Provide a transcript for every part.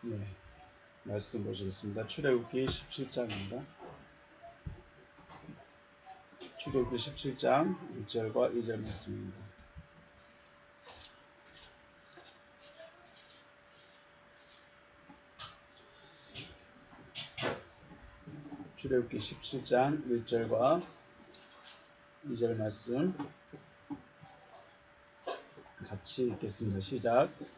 네, 말씀 보시겠습니다. 출애굽기 17장입니다. 출애굽기 17장 1절과 2절 말씀입니다. 출애굽기 17장 1절과 2절 말씀 같이 읽겠습니다. 시작.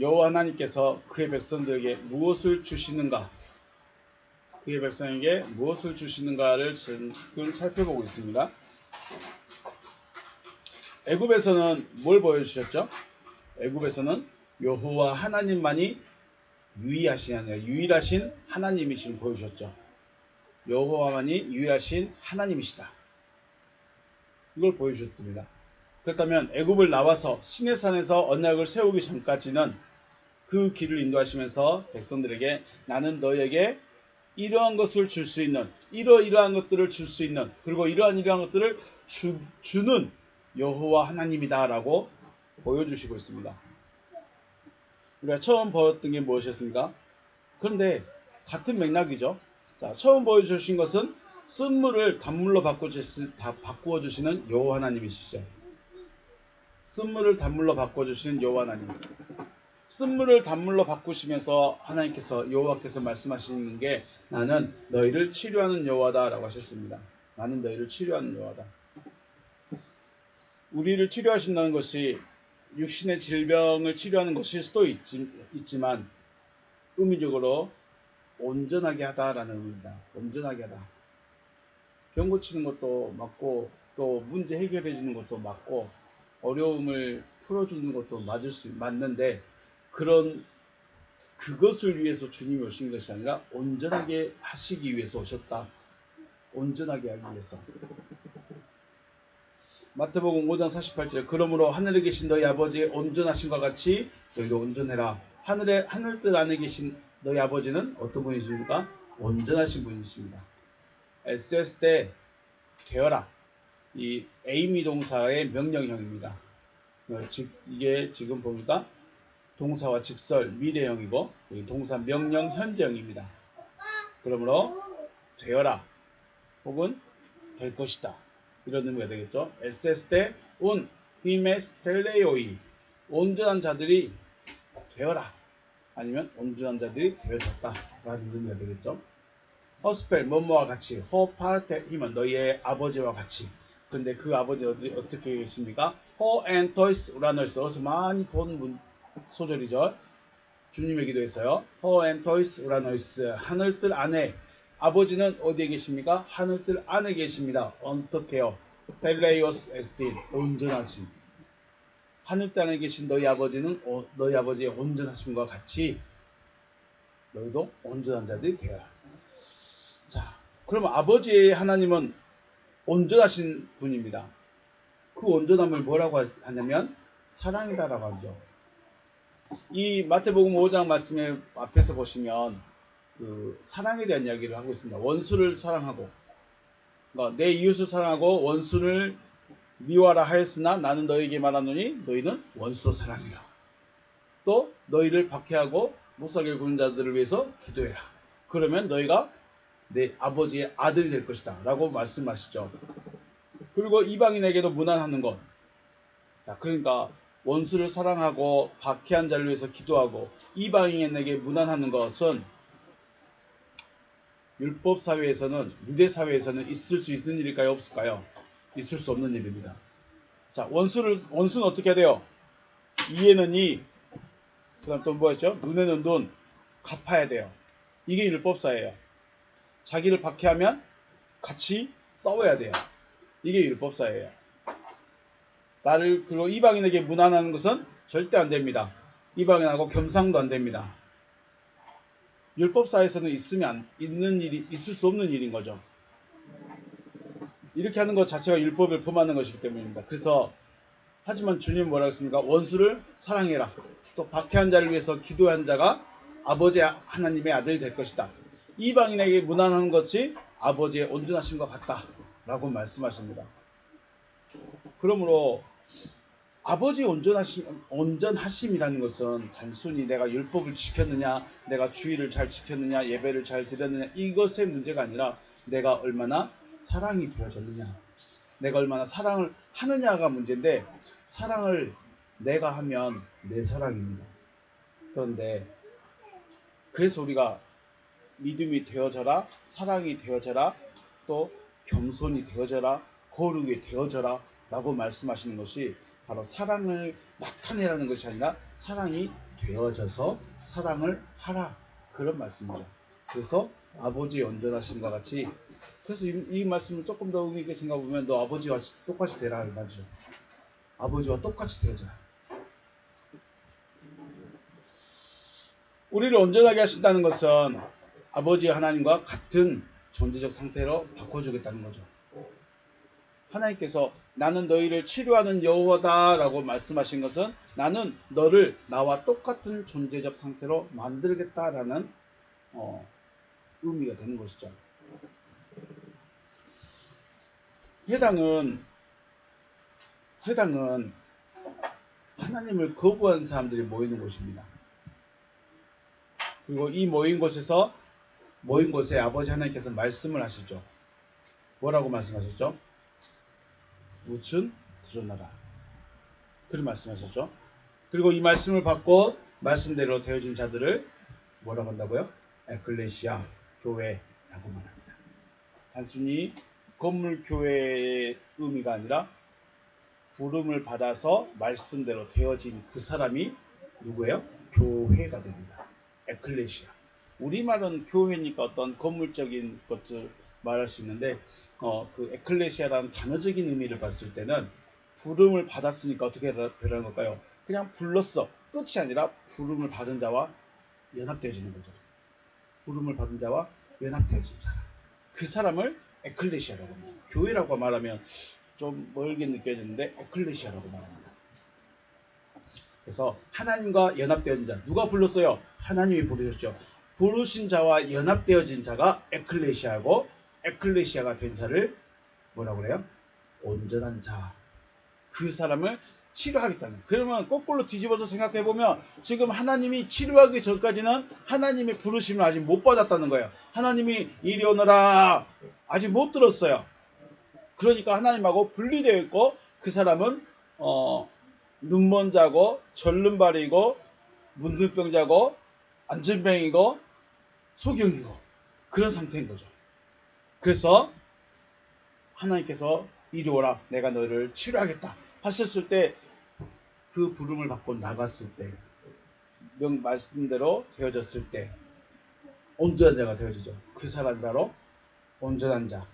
여호와 하나님께서 그의 백성들에게 무엇을 주시는가 그의 백성에게 무엇을 주시는가를 지금 살펴보고 있습니다. 애굽에서는 뭘 보여주셨죠? 애굽에서는 여호와 하나님만이 아니라 유일하신 하나님이신 보여주셨죠. 여호와만이 유일하신 하나님이시다. 이걸 보여주셨습니다. 그렇다면 애굽을 나와서 시내산에서 언약을 세우기 전까지는 그 길을 인도하시면서 백성들에게 나는 너에게 이러한 것을 줄 수 있는 이러이러한 것들을 줄 수 있는 그리고 이러한 이러한 것들을 주, 주는 여호와 하나님이다라고 보여주시고 있습니다. 우리가 처음 보였던 게 무엇이었습니까? 그런데 같은 맥락이죠. 자, 처음 보여주신 것은 쓴물을 단물로 바꾸어 주시는 여호와 하나님이시죠. 쓴물을 단물로 바꿔주시는 여호와 하나님. 쓴물을 단물로 바꾸시면서 하나님께서 여호와께서 말씀하시는 게 나는 너희를 치료하는 여호와다라고 하셨습니다. 나는 너희를 치료하는 여호와다. 우리를 치료하신다는 것이 육신의 질병을 치료하는 것일 수도 있지, 있지만 의미적으로 온전하게 하다라는 의미입니다. 온전하게 하다. 병 고치는 것도 맞고 또 문제 해결해 주는 것도 맞고 어려움을 풀어주는 것도 맞을 수 맞는데 그런 그것을 위해서 주님이 오신 것이 아니라 온전하게 하시기 위해서 오셨다. 온전하게 하기 위해서. 마태복음 5장 48절 그러므로 하늘에 계신 너희 아버지의 온전하신과 같이 너희도 온전해라. 하늘에 하늘들 안에 계신 너희 아버지는 어떤 분이십니까? 온전하신 분이십니다. SS 때 되어라. 이 에이미 동사의 명령형입니다. 어, 즉 이게 지금 보니까 동사와 직설 미래형이고 동사 명령 현재형입니다. 그러므로 되어라 혹은 될 것이다 이런 의미가 되겠죠. SS 때온 히메스 텔레오이 온전한 자들이 되어라 아니면 온전한 자들이 되어졌다 라는 의미가 되겠죠. 허스펠 뭐뭐와 같이 허파르테 힘은 너희의 아버지와 같이 근데 그 아버지 어디, 어떻게 계십니까? 호앤토이스 우라너스 어서 많이 본 문, 소절이죠. 주님의 기도에서요. 호앤토이스 우라너스 하늘뜰 안에 아버지는 어디에 계십니까? 하늘뜰 안에 계십니다. 어떻게요? 텔레이오스 에스틴 온전하심. 하늘뜰 안에 계신 너희 아버지는 어, 너희 아버지의 온전하심과 같이 너희도 온전한 자들이 되어라. 자, 그러면 아버지의 하나님은 온전하신 분입니다. 그 온전함을 뭐라고 하냐면 사랑이다라고 하죠. 이 마태복음 5장 말씀에 앞에서 보시면 그 사랑에 대한 이야기를 하고 있습니다. 원수를 사랑하고 그러니까 내 이웃을 사랑하고 원수를 미워하라 하였으나 나는 너에게 말하노니 너희는 원수도 사랑해라. 또 너희를 박해하고 못살게 구는 자들을 위해서 기도해라. 그러면 너희가 내 아버지의 아들이 될 것이다. 라고 말씀하시죠. 그리고 이방인에게도 무난하는 것. 자, 그러니까 원수를 사랑하고 박해한 자를 위해서 기도하고 이방인에게 무난하는 것은 율법 사회에서는 유대 사회에서는 있을 수 있는 일일까요? 없을까요? 있을 수 없는 일입니다. 자, 원수를 원수는 어떻게 해야 돼요? 이에는 이, 그다음 또 뭐였죠? 눈에는 눈, 갚아야 돼요. 이게 율법 사회예요. 자기를 박해하면 같이 싸워야 돼요. 이게 율법사예요. 나를 그리고 이방인에게 무난하는 것은 절대 안 됩니다. 이방인하고 겸상도 안 됩니다. 율법사에서는 있으면 안- 있는 일이 있을 수 없는 일인 거죠. 이렇게 하는 것 자체가 율법을 범하는 것이기 때문입니다. 그래서 하지만 주님 뭐라 했습니까? 원수를 사랑해라. 또 박해한 자를 위해서 기도한 자가 아버지 하나님의 아들이 될 것이다. 이방인에게 무난한 것이 아버지의 온전하심과 같다라고 말씀하십니다. 그러므로 아버지 온전하심, 온전하심이라는 것은 단순히 내가 율법을 지켰느냐, 내가 주의를 잘 지켰느냐, 예배를 잘 드렸느냐 이것의 문제가 아니라 내가 얼마나 사랑이 되어졌느냐, 내가 얼마나 사랑을 하느냐가 문제인데 사랑을 내가 하면 내 사랑입니다. 그런데 그래서 우리가 믿음이 되어져라, 사랑이 되어져라, 또 겸손이 되어져라, 거룩이 되어져라 라고 말씀하시는 것이 바로 사랑을 나타내라는 것이 아니라 사랑이 되어져서 사랑을 하라 그런 말씀이죠. 그래서 아버지의 온전하심과 같이 그래서 이, 이 말씀을 조금 더 의미 있게 생각해 보면 너 아버지와 똑같이 되라 이 말이죠. 아버지와 똑같이 되어져라. 우리를 온전하게 하신다는 것은 아버지 하나님과 같은 존재적 상태로 바꿔주겠다는 거죠. 하나님께서 나는 너희를 치료하는 여호와다라고 말씀하신 것은 나는 너를 나와 똑같은 존재적 상태로 만들겠다라는 어, 의미가 되는 것이죠. 해당은 해당은 하나님을 거부한 사람들이 모이는 곳입니다. 그리고 이 모인 곳에서 모인 곳에 아버지 하나님께서 말씀을 하시죠. 뭐라고 말씀하셨죠? 우춘 드러나라. 그런 말씀하셨죠. 그리고 이 말씀을 받고 말씀대로 되어진 자들을 뭐라고 한다고요? 에클레시아 교회라고 말합니다. 단순히 건물 교회의 의미가 아니라 부름을 받아서 말씀대로 되어진 그 사람이 누구예요? 교회가 됩니다. 에클레시아. 우리말은 교회니까 어떤 건물적인 것들 말할 수 있는데 어, 그 에클레시아라는 단어적인 의미를 봤을 때는 부름을 받았으니까 어떻게 되라는 걸까요? 그냥 불렀어. 끝이 아니라 부름을 받은 자와 연합되어지는 거죠. 부름을 받은 자와 연합되어진 사람. 그 사람을 에클레시아라고 합니다. 교회라고 말하면 좀 멀게 느껴지는데 에클레시아라고 말합니다. 그래서 하나님과 연합되어진 자 누가 불렀어요? 하나님이 부르셨죠. 부르신 자와 연합되어진 자가 에클레시아고 에클레시아가 된 자를 뭐라고 그래요? 온전한 자. 그 사람을 치료하겠다는. 그러면 거꾸로 뒤집어서 생각해 보면 지금 하나님이 치료하기 전까지는 하나님의 부르심을 아직 못 받았다는 거예요. 하나님이 이리 오너라 아직 못 들었어요. 그러니까 하나님하고 분리되어 있고 그 사람은 어, 눈먼 자고 절름발이고 문둥병자고 안전병이고 소경이고 그런 상태인 거죠. 그래서 하나님께서 이리 오라 내가 너를 치료하겠다 하셨을 때 그 부름을 받고 나갔을 때 명 말씀대로 되어졌을 때 온전한 자가 되어지죠. 그 사람이 바로 온전한 자.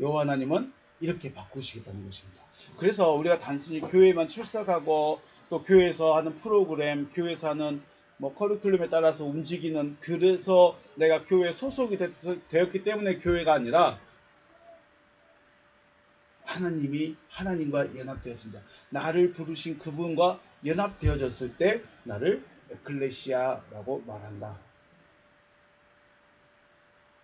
여호와 하나님은 이렇게 바꾸시겠다는 것입니다. 그래서 우리가 단순히 교회만 출석하고 또 교회에서 하는 프로그램, 교회에서 하는 뭐 커리큘럼에 따라서 움직이는 그래서 내가 교회에 소속이 됐, 되었기 때문에 교회가 아니라 하나님이 하나님과 자, 나를 부르신 그분과 연합되어졌을 때 나를 에클레시아라고 말한다.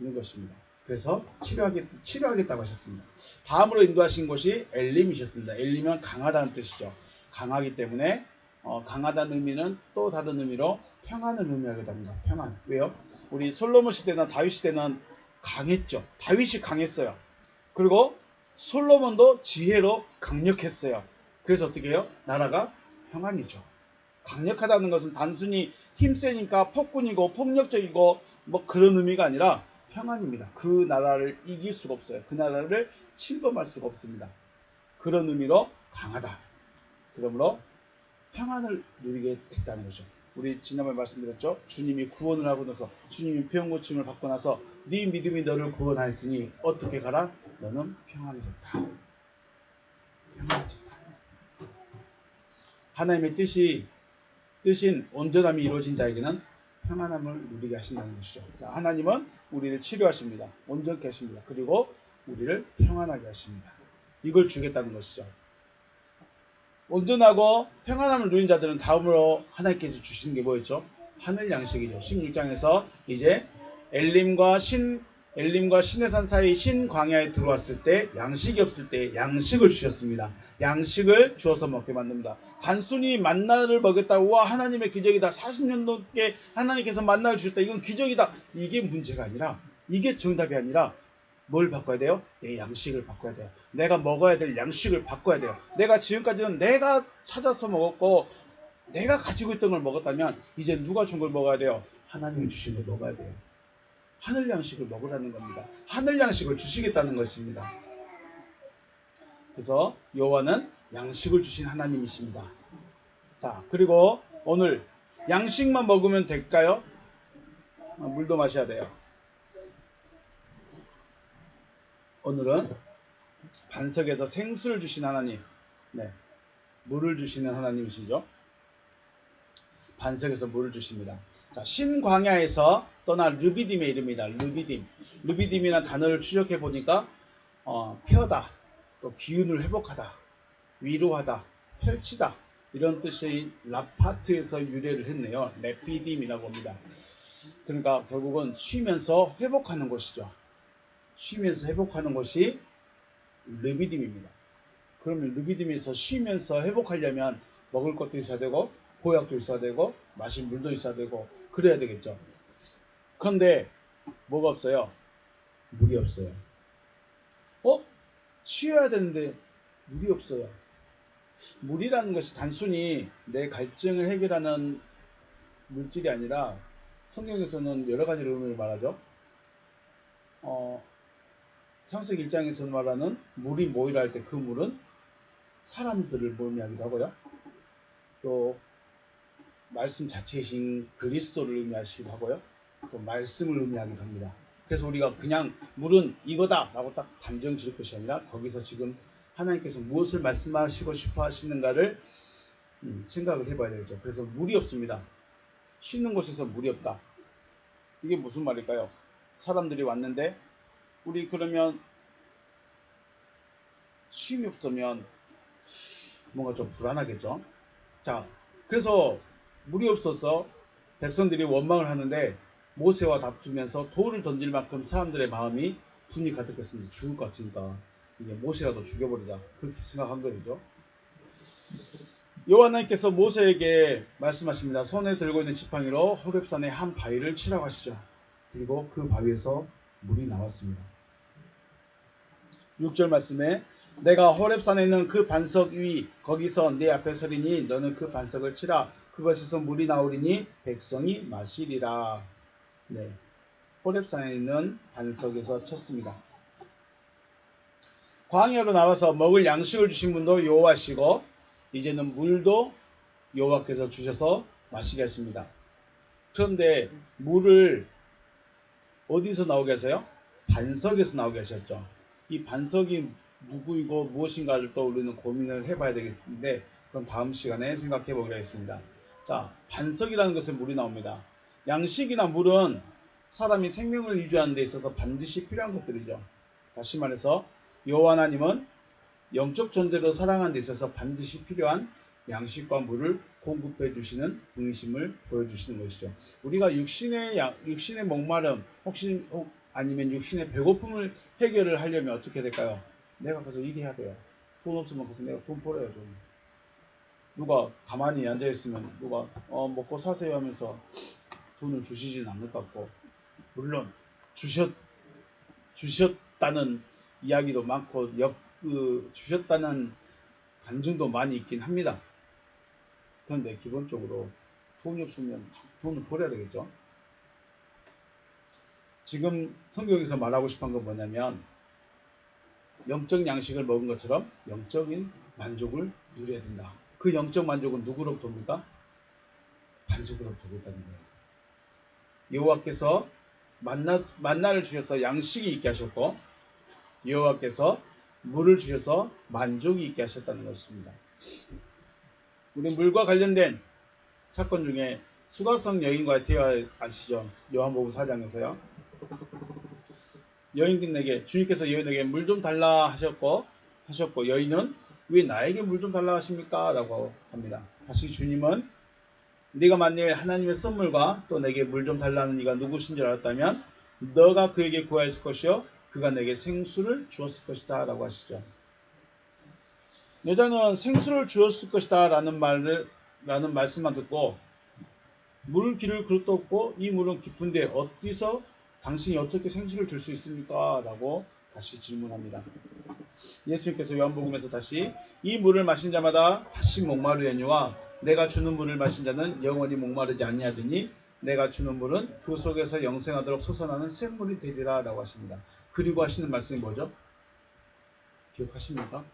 있는 것입니다. 그래서 치료하겠, 치료하겠다고 하셨습니다. 다음으로 인도하신 곳이 엘림이셨습니다. 엘림은 강하다는 뜻이죠. 강하기 때문에 어, 강하다는 의미는 또 다른 의미로 평안을 의미하게 됩니다. 평안. 왜요? 우리 솔로몬 시대나 다윗 시대는 강했죠. 다윗이 강했어요. 그리고 솔로몬도 지혜로 강력했어요. 그래서 어떻게 해요? 나라가 평안이죠. 강력하다는 것은 단순히 힘세니까 폭군이고 폭력적이고 뭐 그런 의미가 아니라 평안입니다. 그 나라를 이길 수가 없어요. 그 나라를 침범할 수가 없습니다. 그런 의미로 강하다. 그러므로 평안을 누리게 됐다는 거죠. 우리 지난번에 말씀드렸죠. 주님이 구원을 하고 나서 주님이 병 고침을 받고 나서 네 믿음이 너를 구원하였으니 어떻게 가라? 너는 평안해졌다. 평안해졌다. 하나님의 뜻이 뜻인 온전함이 이루어진 자에게는 평안함을 누리게 하신다는 것이죠. 자, 하나님은 우리를 치료하십니다. 온전케 하십니다. 그리고 우리를 평안하게 하십니다. 이걸 주겠다는 것이죠. 온전하고 평안함을 누린 자들은 다음으로 하나님께서 주시는 게 뭐였죠? 하늘 양식이죠. 16장에서 이제 엘림과 신 엘림과 신해산 사이 신광야에 들어왔을 때 양식이 없을 때 양식을 주셨습니다. 양식을 주어서 먹게 만듭니다. 단순히 만나를 먹였다고 와 하나님의 기적이다. 40년 넘게 하나님께서 만나를 주셨다. 이건 기적이다. 이게 문제가 아니라 이게 정답이 아니라 뭘 바꿔야 돼요? 내 양식을 바꿔야 돼요. 내가 먹어야 될 양식을 바꿔야 돼요. 내가 지금까지는 내가 찾아서 먹었고 내가 가지고 있던 걸 먹었다면 이제 누가 준 걸 먹어야 돼요? 하나님이 주신 걸 먹어야 돼요. 하늘 양식을 먹으라는 겁니다. 하늘 양식을 주시겠다는 것입니다. 그래서 여호와는 양식을 주신 하나님이십니다. 자, 그리고 오늘 양식만 먹으면 될까요? 아, 물도 마셔야 돼요. 오늘은 반석에서 생수를 주신 하나님, 네, 물을 주시는 하나님이시죠. 반석에서 물을 주십니다. 자, 신광야에서 떠난 르비딤의 이름이다. 르비딤. 르비딤이라는 단어를 추적해 보니까 어, 펴다, 또 기운을 회복하다, 위로하다, 펼치다 이런 뜻의 라파트에서 유래를 했네요. 레피딤이라고 합니다. 그러니까 결국은 쉬면서 회복하는 것이죠. 쉬면서 회복하는 것이 르비딤입니다. 그러면 르비딤에서 쉬면서 회복하려면 먹을 것도 있어야 되고 보약도 있어야 되고 마실 물도 있어야 되고 그래야 되겠죠. 그런데 뭐가 없어요? 물이 없어요. 어? 쉬어야 되는데 물이 없어요. 물이라는 것이 단순히 내 갈증을 해결하는 물질이 아니라 성경에서는 여러 가지 의미를 말하죠. 어, 창세기 1장에서 말하는 물이 모이라 할 때 그 물은 사람들을 의미하기도 하고요. 또 말씀 자체이신 그리스도를 의미하시기도 하고요. 또 말씀을 의미하기도 합니다. 그래서 우리가 그냥 물은 이거다 라고 딱 단정 지을 것이 아니라 거기서 지금 하나님께서 무엇을 말씀하시고 싶어 하시는가를 음, 생각을 해봐야 되죠. 그래서 물이 없습니다. 쉬는 곳에서 물이 없다. 이게 무슨 말일까요? 사람들이 왔는데 우리 그러면 쉼이 없으면 뭔가 좀 불안하겠죠. 자, 그래서 물이 없어서 백성들이 원망을 하는데 모세와 다투면서 돌을 던질 만큼 사람들의 마음이 분이 가득했습니다. 죽을 것 같으니까 이제 모세라도 죽여버리자 그렇게 생각한 거죠. 여호와님께서 모세에게 말씀하십니다. 손에 들고 있는 지팡이로 호렙산의 한 바위를 치라고 하시죠. 그리고 그 바위에서 물이 나왔습니다. 6절 말씀에 내가 호렙산에 있는 그 반석 위 거기서 내 앞에 서리니 너는 그 반석을 치라 그것에서 물이 나오리니 백성이 마시리라. 네. 호렙산에 있는 반석에서 쳤습니다. 광야로 나와서 먹을 양식을 주신 분도 여호와시고 이제는 물도 여호와께서 주셔서 마시게 하십니다. 그런데 물을 어디서 나오게 하세요? 반석에서 나오게 하셨죠. 이 반석이 누구이고 무엇인가를 또 우리는 고민을 해봐야 되겠는데 그럼 다음 시간에 생각해 보기로 하겠습니다. 자, 반석이라는 것에 물이 나옵니다. 양식이나 물은 사람이 생명을 유지하는 데 있어서 반드시 필요한 것들이죠. 다시 말해서 여호와 하나님은 영적 존재로 살아가는 데 있어서 반드시 필요한 양식과 물을 공급해 주시는 분이심을 보여주시는 것이죠. 우리가 육신의 양, 육신의 목마름 혹시 혹 아니면 육신의 배고픔을 해결을 하려면 어떻게 될까요? 내가 가서 일해야 돼요. 돈 없으면 가서 내가 돈 벌어요 좀. 누가 가만히 앉아 있으면 누가 어, 먹고 사세요 하면서 돈을 주시진 않을 것 같고 물론 주셨 주셨다는 이야기도 많고 역, 그, 주셨다는 간증도 많이 있긴 합니다. 그런데 기본적으로 돈이 없으면 돈을 벌어야 되겠죠. 지금 성경에서 말하고 싶은 건 뭐냐면 영적 양식을 먹은 것처럼 영적인 만족을 누려야 된다. 그 영적 만족은 누구로부터 옵니까? 반석으로부터 오다는 거예요. 여호와께서 만나, 만나를 주셔서 양식이 있게 하셨고 여호와께서 물을 주셔서 만족이 있게 하셨다는 것입니다. 우리 물과 관련된 사건 중에 수가성 여인과의 대화 아시죠? 요한복음 4장에서요. 여인에게 주님께서 여인에게 물 좀 달라 하셨고 하셨고 여인은 왜 나에게 물 좀 달라 하십니까? 라고 합니다. 다시 주님은 네가 만일 하나님의 선물과 또 내게 물 좀 달라는 이가 누구신 줄 알았다면 너가 그에게 구하였을 것이요 그가 내게 생수를 주었을 것이다 라고 하시죠. 여자는 생수를 주었을 것이다 라는 말을 라는 말씀만 듣고 물 기를 그릇도 없고 이 물은 깊은데 어디서 당신이 어떻게 생수를 줄 수 있습니까? 라고 다시 질문합니다. 예수님께서 요한복음에서 다시 이 물을 마신 자마다 다시 목마르려니와 내가 주는 물을 마신 자는 영원히 목마르지 아니하더니 내가 주는 물은 그 속에서 영생하도록 솟아나는 샘물이 되리라 라고 하십니다. 그리고 하시는 말씀이 뭐죠? 기억하십니까?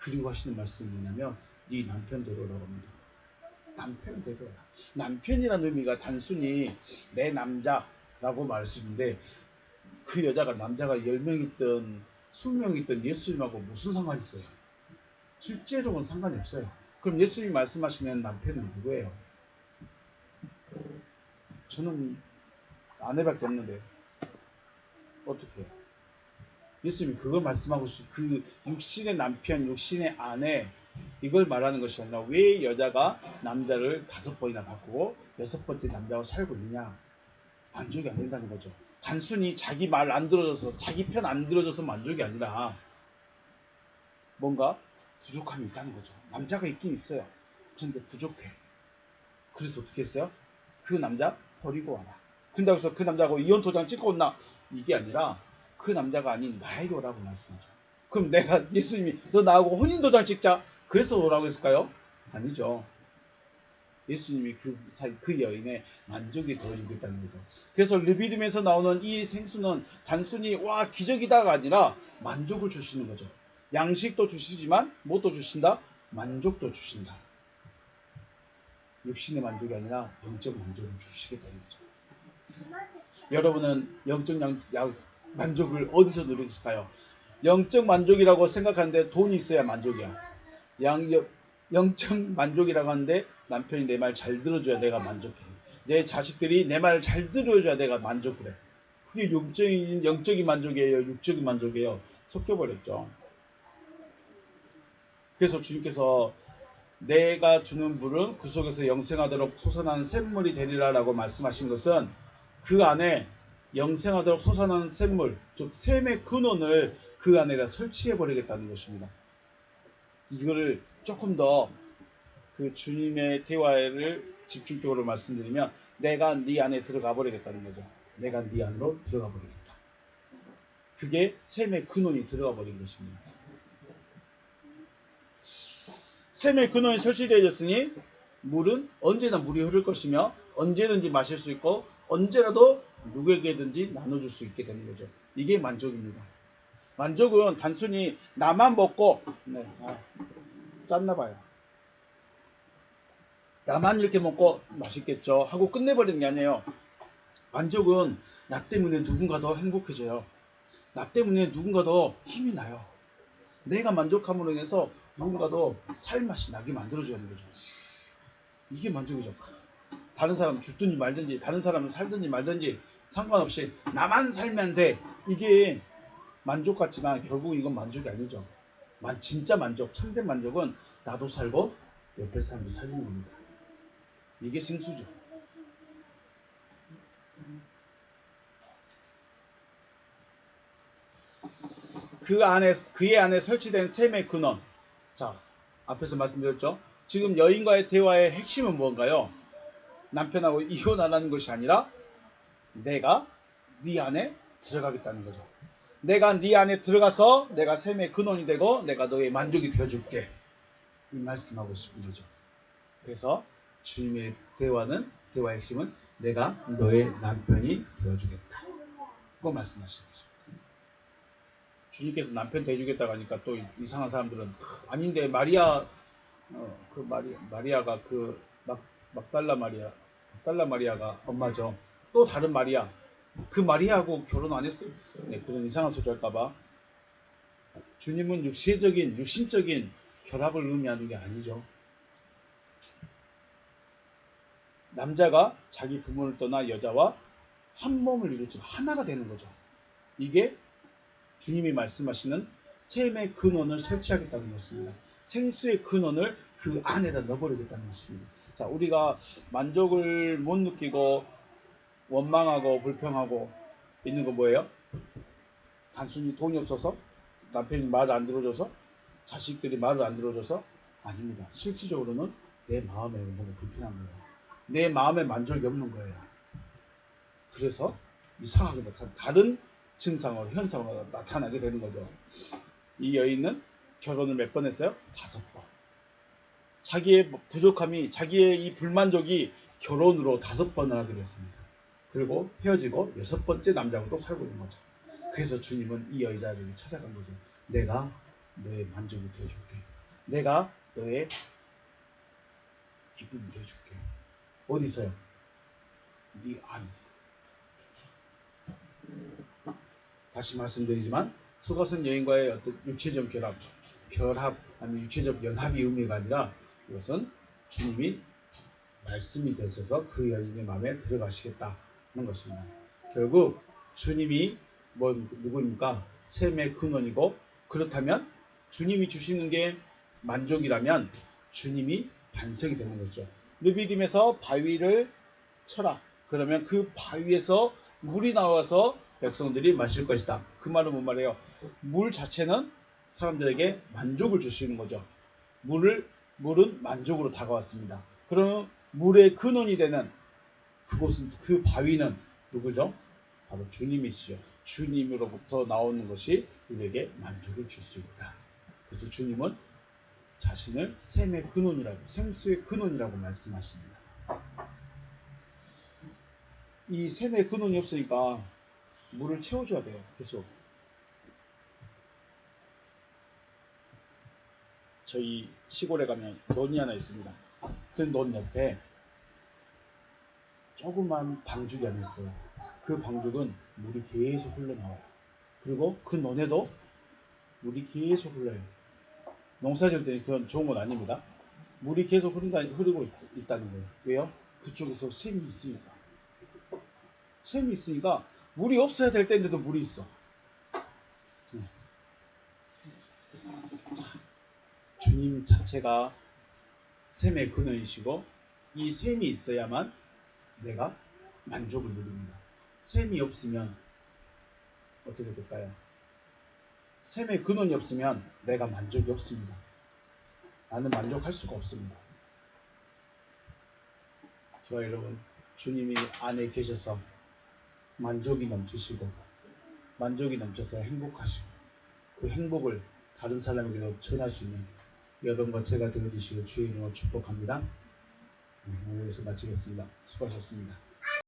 그리고 하시는 말씀이 뭐냐면 네 남편 되로라고 합니다. 남편 되로라. 남편이라는 의미가 단순히 내 남자 라고 말씀인데 그 여자가 남자가 10명 있든 20명 있든 예수님하고 무슨 상관이 있어요? 실제로는 상관이 없어요. 그럼 예수님이 말씀하시는 남편은 누구예요? 저는 아내밖에 없는데 어떻게 해요? 예수님이 그걸 말씀하고 싶, 그 육신의 남편, 육신의 아내 이걸 말하는 것이 아니라 왜 여자가 남자를 다섯 번이나 바꾸고 여섯 번째 남자와 살고 있느냐 만족이 안 된다는 거죠. 단순히 자기 말 안 들어줘서 자기 편 안 들어줘서 만족이 아니라 뭔가 부족함이 있다는 거죠. 남자가 있긴 있어요. 그런데 부족해. 그래서 어떻게 했어요? 그 남자 버리고 와라. 근다고 해서 그 남자하고 이혼 도장 찍고 온나 이게 아니라 그 남자가 아닌 나에게 오라고 말씀하죠. 그럼 내가 예수님이 너 나하고 혼인 도장 찍자. 그래서 오라고 했을까요? 아니죠. 예수님이 그그 여인의 만족이 되어주겠다는 거죠. 그래서 르비딤에서 나오는 이 생수는 단순히 와 기적이다가 아니라 만족을 주시는 거죠. 양식도 주시지만 무엇도 주신다? 만족도 주신다. 육신의 만족이 아니라 영적 만족을 주시겠다는 거죠. 여러분은 영적 양, 양, 만족을 어디서 누리실까요? 영적 만족이라고 생각하는데 돈이 있어야 만족이야. 양, 영, 영적 만족이라고 하는데 남편이 내 말 잘 들어줘야 내가 만족해. 내 자식들이 내 말 잘 들어줘야 내가 만족을 해. 그게 영적인, 영적인 만족이에요. 육적인 만족이에요. 섞여버렸죠. 그래서 주님께서 내가 주는 물은 그 속에서 영생하도록 솟아나는 샘물이 되리라라고 말씀하신 것은 그 안에 영생하도록 솟아나는 샘물, 즉 샘의 근원을 그 안에다 설치해 버리겠다는 것입니다. 이거를 조금 더 그 주님의 대화를 집중적으로 말씀드리면 내가 네 안에 들어가 버리겠다는 거죠. 내가 네 안으로 들어가 버리겠다. 그게 샘의 근원이 들어가 버린 것입니다. 샘의 근원이 설치되어졌으니 물은 언제나 물이 흐를 것이며 언제든지 마실 수 있고 언제라도 누구에게든지 나눠줄 수 있게 되는 거죠. 이게 만족입니다. 만족은 단순히 나만 먹고 네, 아, 짰나 봐요. 나만 이렇게 먹고 맛있겠죠 하고 끝내버리는 게 아니에요. 만족은 나 때문에 누군가 더 행복해져요. 나 때문에 누군가 더 힘이 나요. 내가 만족함으로 인해서 누군가 더 살맛이 나게 만들어주는 거죠. 이게 만족이죠. 다른 사람 죽든지 말든지 다른 사람은 살든지 말든지 상관없이 나만 살면 돼. 이게 만족 같지만 결국 이건 만족이 아니죠. 만 진짜 만족, 참된 만족은 나도 살고 옆에 사람도 살리는 겁니다. 이게 생수죠. 그 안에 그의 안에 설치된 샘의 근원. 자, 앞에서 말씀드렸죠. 지금 여인과의 대화의 핵심은 뭔가요? 남편하고 이혼 안 하는 것이 아니라 내가 네 안에 들어가겠다는 거죠. 내가 네 안에 들어가서 내가 샘의 근원이 되고 내가 너의 만족이 되어줄게. 이 말씀하고 싶은 거죠. 그래서 주님의 대화는 대화의 핵심은 내가 너의 남편이 되어주겠다. 그 말씀하시는 거죠. 주님께서 남편 되어주겠다고 하니까 또 이상한 사람들은 아닌데 마리아 어, 그 마리 마리아가 그 막 막달라 마리아 막달라 마리아가 엄마죠. 또 다른 마리아 그 마리아하고 결혼 안 했어요. 네, 그런 이상한 소리 할까봐 주님은 육체적인 육신적인 결합을 의미하는 게 아니죠. 남자가 자기 부모를 떠나 여자와 한 몸을 이루지 하나가 되는 거죠. 이게 주님이 말씀하시는 셈의 근원을 설치하겠다는 것입니다. 생수의 근원을 그 안에다 넣어버리겠다는 것입니다. 자, 우리가 만족을 못 느끼고 원망하고 불평하고 있는 거 뭐예요? 단순히 돈이 없어서 남편이 말을 안 들어줘서 자식들이 말을 안 들어줘서 아닙니다. 실질적으로는 내 마음에 뭔가 불편한 거예요. 내 마음에 만족이 없는 거예요. 그래서 이상하게 나타 다른 증상으로 현상으로 나타나게 되는 거죠. 이 여인은 결혼을 몇 번 했어요? 다섯 번. 자기의 부족함이 자기의 이 불만족이 결혼으로 다섯 번을 하게 됐습니다. 그리고 헤어지고 여섯 번째 남자하고 또 살고 있는 거죠. 그래서 주님은 이 여자를 찾아간 거죠. 내가 너의 만족이 되어줄게. 내가 너의 기쁨이 되어줄게. 어디서요? 네 안에서. 다시 말씀드리지만 수것은 여인과의 어떤 육체적 결합, 결합 아니면 육체적 연합이 의미가 아니라 이것은 주님이 말씀이 되셔서 그 여인의 마음에 들어가시겠다 는 것입니다. 결국 주님이 뭐 누구입니까? 샘의 근원이고 그렇다면 주님이 주시는 게 만족이라면 주님이 반석이 되는 거죠. 느비딤에서 바위를 쳐라. 그러면 그 바위에서 물이 나와서 백성들이 마실 것이다. 그 말은 뭔 말이에요? 물 자체는 사람들에게 만족을 주시는 거죠. 물을 물은 만족으로 다가왔습니다. 그러면 물의 근원이 되는 그곳은 그 바위는 누구죠? 바로 주님이시죠. 주님으로부터 나오는 것이 우리에게 만족을 줄 수 있다. 그래서 주님은 자신을 샘의 근원이라고 생수의 근원이라고 말씀하십니다. 이 샘의 근원이 없으니까 물을 채워줘야 돼요. 계속. 저희 시골에 가면 논이 하나 있습니다. 그 논 옆에 조그만 방죽이 하나 있어요. 그 방죽은 물이 계속 흘러나와요. 그리고 그 논에도 물이 계속 흘러요. 농사 지을 때는 그건 좋은 건 아닙니다. 물이 계속 흐른다, 흐르고 있, 다는 거예요. 왜요? 그쪽에서 샘이 있으니까. 샘이 있으니까 물이 없어야 될 때인데도 물이 있어. 네. 자, 주님 자체가 샘의 근원이시고 이 샘이 있어야만 내가 만족을 누립니다. 샘이 없으면 어떻게 될까요? 샘의 근원이 없으면 내가 만족이 없습니다. 나는 만족할 수가 없습니다. 저와 여러분, 주님이 안에 계셔서 만족이 넘치시고, 만족이 넘쳐서 행복하시고, 그 행복을 다른 사람에게도 전할 수 있는 여러분과 제가 되어주시고 주의 이름으로 축복합니다. 네, 오늘 여기서 마치겠습니다. 수고하셨습니다.